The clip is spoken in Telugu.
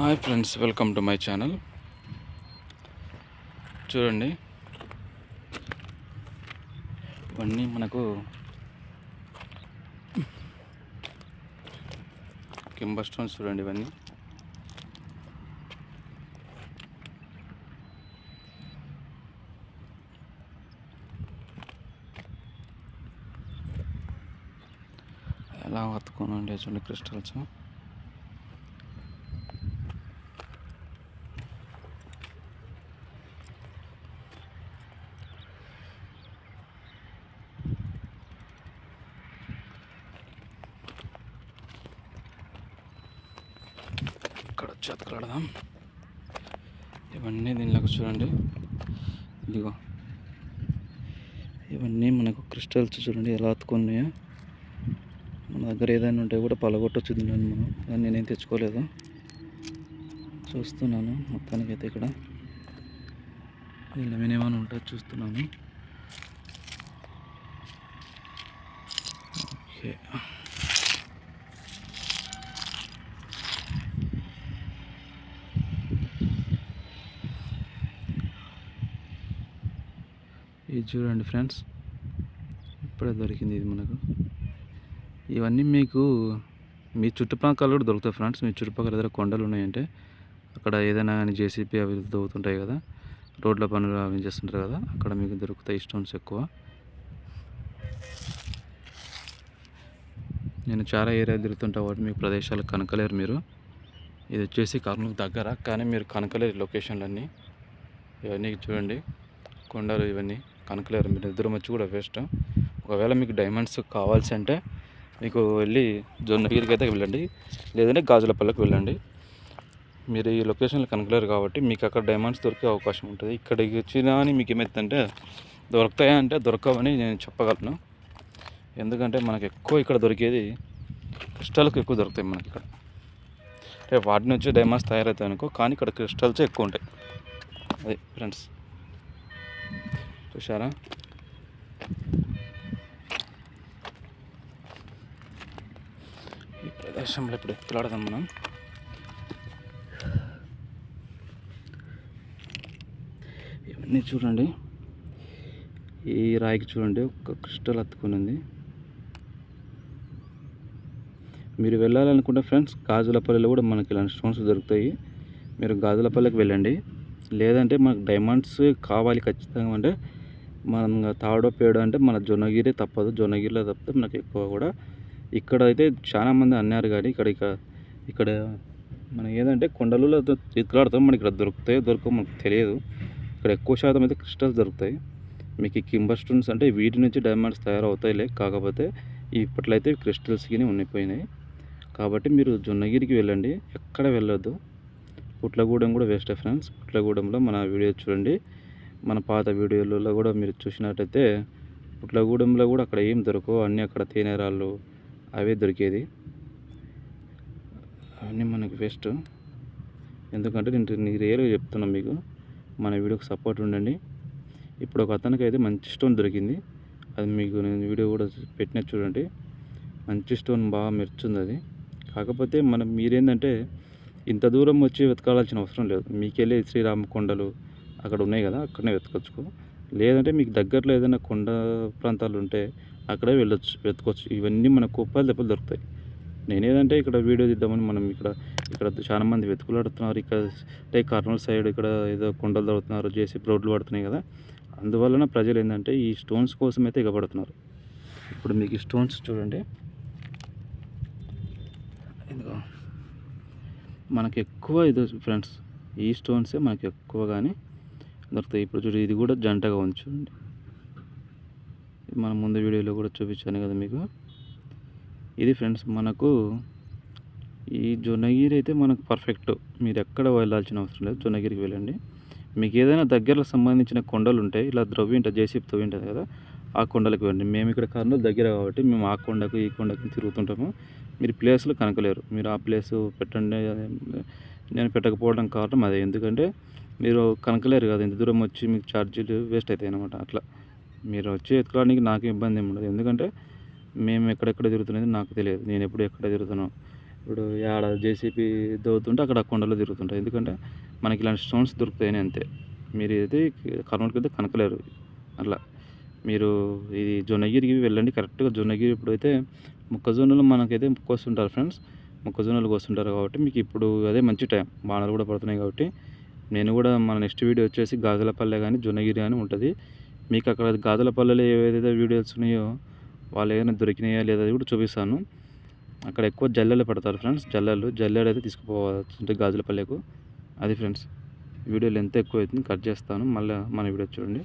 Hi friends welcome to my channel చూడండి. ఇవన్నీ మనకు కింబర్ స్టోన్స్ చూడండి ఇవన్నీ. ఎలా వత్తుకొని ఉండే చూడండి క్రిస్టల్స్. ఇక్కడ ఇవన్నీ దీనిలోకి చూడండి. ఇదిగో. ఇవన్నీ మనకు క్రిస్టల్స్ చూడండి ఎలా అతుకున్నాయో. మన దగ్గర ఏదైనా ఉంటే కూడా పలగొట్టొచ్చు తిన్నాను మనం. కానీ నేనేం తెచ్చుకోలేదు. చూస్తున్నాను మొత్తానికి అయితే ఇక్కడ. ఇలా ఏమైనా ఉంటే చూస్తున్నాను. ఓకే. ఇది చూడండి ఫ్రెండ్స్. ఇప్పుడే దొరికింది ఇది మనకు. ఇవన్నీ మీకు మీ చుట్టుపక్కల కూడా దొరుకుతాయి ఫ్రెండ్స్. మీ చుట్టుపక్కల ఏదైనా కొండలు ఉన్నాయంటే అక్కడ ఏదైనా కానీ జేసీపీ అవి దొరుకుతుంటాయి కదా. రోడ్ల పనులు అవి చేస్తుంటారు కదా. అక్కడ మీకు దొరుకుతాయి స్టోన్స్ ఎక్కువ. నేను చాలా ఏరియా తిరుగుతుంటా కాబట్టి మీ ప్రదేశాలు కనకలేరు మీరు. ఇది వచ్చేసి కర్నూలు దగ్గర. కానీ మీరు కనకలేరు లొకేషన్లన్నీ. ఇవన్నీ చూడండి. కొండలు ఇవన్నీ. కనకలేరు. మీరు ఇద్దరు వచ్చి కూడా వేస్ట్ ఒకవేళ మీకు డైమండ్స్ కావాల్సి అంటే మీకు వెళ్ళి జొన్నగిరికి అయితే వెళ్ళండి. లేదంటే గాజులపల్లకి వెళ్ళండి. మీరు ఈ లొకేషన్లో కనకలేరు కాబట్టి మీకు అక్కడ డైమండ్స్ దొరికే అవకాశం ఉంటుంది. ఇక్కడికి వచ్చినా అని మీకు ఏమవుతుందంటే దొరుకుతాయా అంటే దొరకవని నేను చెప్పగలను. ఎందుకంటే మనకు ఎక్కువ ఇక్కడ దొరికేది క్రిస్టల్కి ఎక్కువ దొరుకుతాయి మనకి ఇక్కడ. రేపు వాటి నుంచి డైమండ్స్ తయారవుతాయి అనుకో కానీ ఇక్కడ క్రిస్టల్సే ఎక్కువ ఉంటాయి. అదే ఫ్రెండ్స్ చూసారా ఈ ప్రదేశంలో ఇప్పుడు ఎత్తులాడదాం మనం? ఇవన్నీ చూడండి. ఈ రాయికి చూడండి ఒక క్రిస్టల్ అత్తుకుని ఉంది. మీరు వెళ్ళాలనుకుంటే ఫ్రెండ్స్ గాజులపల్లిలో కూడా మనకి ఇలాంటి స్టోన్స్ దొరుకుతాయి. మీరు గాజులపల్లికి వెళ్ళండి. లేదంటే మనకు డైమండ్స్ కావాలి ఖచ్చితంగా అంటే మనం తాడో పేడో అంటే మన జొన్నగిరి తప్పదు. జొన్నగిరిలో తప్పితే మనకి ఎక్కువ కూడా. ఇక్కడ అయితే చాలా మంది అన్నారు కానీ ఇక్కడ ఇక ఇక్కడ మనం ఏదంటే కొండలలో ఎత్తులాడతాం మనకి ఇక్కడ దొరుకుతాయో దొరకవు మనకు తెలియదు. ఇక్కడ ఎక్కువ శాతం అయితే క్రిస్టల్స్ దొరుకుతాయి. మీకు కింబర్ స్టోన్స్ అంటే వీటి నుంచి డైమండ్స్ తయారవుతాయిలే కాకపోతే ఇప్పట్లో అయితే క్రిస్టల్స్ ఉండిపోయినాయి. కాబట్టి మీరు జొన్నగిరికి వెళ్ళండి. ఎక్కడ వెళ్ళొద్దు. పుట్లగూడెం కూడా వేస్ట్ ఫ్రెండ్స్. పుట్లగూడెంలో మన వీడియో చూడండి. మన పాత వీడియోలలో కూడా మీరు చూసినట్టయితే పుట్లగూడెంలో కూడా అక్కడ ఏం దొరకవు. అన్నీ అక్కడ తేనెరాళ్ళు అవే దొరికేది. అవన్నీ మనకి వేస్ట్. ఎందుకంటే నేను నేను రియల్గా చెప్తున్నాను మీకు మన వీడియోకి సపోర్ట్ ఉండండి. ఇప్పుడు ఒక అతనికి అయితే మంచి స్టోన్ దొరికింది. అది మీకు నేను వీడియో కూడా పెట్టిన చూడండి. మంచి స్టోన్ బాగా మెరుచుంది అది. కాకపోతే మనం మీరేంటంటే ఇంత దూరం వచ్చి వెతకాల్సిన అవసరం లేదు. మీకెళ్ళి శ్రీరామ కొండలు అక్కడ ఉన్నాయి కదా అక్కడనే వెతకొచ్చుకో లేదంటే మీకు దగ్గరలో ఏదైనా కొండ ప్రాంతాలు ఉంటే అక్కడే వెళ్ళొచ్చు వెతకొచ్చు. ఇవన్నీ మన కుప్పాలు దెబ్బలు దొరుకుతాయి. నేనేదంటే ఇక్కడ వీడియో తీద్దామని మనం ఇక్కడ ఇక్కడ చాలా మంది వెతుకులాడుతున్నారు. ఇక్కడ అంటే కర్నూలు సైడ్ ఇక్కడ ఏదో కొండలు దొరుకుతున్నారు జేసీ రోడ్లు పడుతున్నాయి కదా. అందువలన ప్రజలు ఏంటంటే ఈ స్టోన్స్ కోసం అయితే ఇగబడుతున్నారు ఇప్పుడు మీకు ఈ స్టోన్స్ చూడండి. ఇదిగో. మనకి ఎక్కువ ఇది ఫ్రెండ్స్ ఈ స్టోన్సే మనకి ఎక్కువ కానీ దొరుకుతాయి. ఇప్పుడు చూడు ఇది కూడా జంటగా ఉంది చూడండి మన ముందు వీడియోలో కూడా చూపించాను కదా మీకు. ఇది ఫ్రెండ్స్ మనకు ఈ జొన్నగిరి అయితే మనకు పర్ఫెక్ట్ మీరు ఎక్కడ వెళ్ళాల్సిన అవసరం లేదు జొన్నగిరికి వెళ్ళండి. మీకు ఏదైనా దగ్గరలో సంబంధించిన కొండలు ఉంటాయి ఇలా ద్రవ్య ఉంటుంది జేసీపీ తవ్వి ఉంటుంది కదా ఆ కొండలకు వెళ్ళండి. మేము ఇక్కడ కర్నూలు దగ్గర కాబట్టి మేము ఆ కొండకు ఈ కొండకు తిరుగుతుంటాము. మీరు ప్లేస్లు కనకలేరు మీరు ఆ ప్లేస్ పెట్టండి నేను పెట్టకపోవడం కారణం అదే. ఎందుకంటే మీరు కనకలేరు కదా ఇంత దూరం వచ్చి మీకు ఛార్జీలు వేస్ట్ అవుతాయి అనమాట అట్లా. మీరు వచ్చి ఎత్తుకోవడానికి నాకు ఇబ్బంది ఏమి ఉండదు ఎందుకంటే మేము ఎక్కడెక్కడ తిరుగుతున్నది నాకు తెలియదు. నేను ఎప్పుడు ఎక్కడ తిరుగుతున్నాం? ఇప్పుడు ఆడ జేసీబీ దవ్వుతుంటే అక్కడ కొండలో తిరుగుతుంటాయి ఎందుకంటే మనకి ఇలాంటి స్టోన్స్ దొరుకుతాయని అంతే. మీరు అయితే కర్నూలుకి అయితే కనకలేరు. అట్లా. మీరు ఇది జొన్నగిరికి వెళ్ళండి కరెక్ట్గా జొన్నగిరి ఇప్పుడైతే మొక్కజొన్నలు మనకైతే కోస్తుంటారు ఫ్రెండ్స్. మొక్కజొన్నలు కోస్తుంటారు కాబట్టి మీకు ఇప్పుడు అదే మంచి టైం. వానలు కూడా పడుతున్నాయి కాబట్టి నేను కూడా మన నెక్స్ట్ వీడియో వచ్చేసి గాజులపల్లె కానీ జొన్నగిరి కానీ ఉంటుంది. మీకు అక్కడ గాజులపల్లెలో ఏవైతే వీడియోస్ ఉన్నాయో వాళ్ళు ఏదైనా దొరికినాయా లేదా అది కూడా చూపిస్తాను. అక్కడ ఎక్కువ జల్లెలు పెడతారు ఫ్రెండ్స్ జల్లెలు. జల్లెడు అయితే తీసుకుపోవాల్సి గాజులపల్లెకు. అది ఫ్రెండ్స్ వీడియో లెంత్ ఎక్కువ అవుతుంది కట్ చేస్తాను. మళ్ళీ మన వీడియో చూడండి.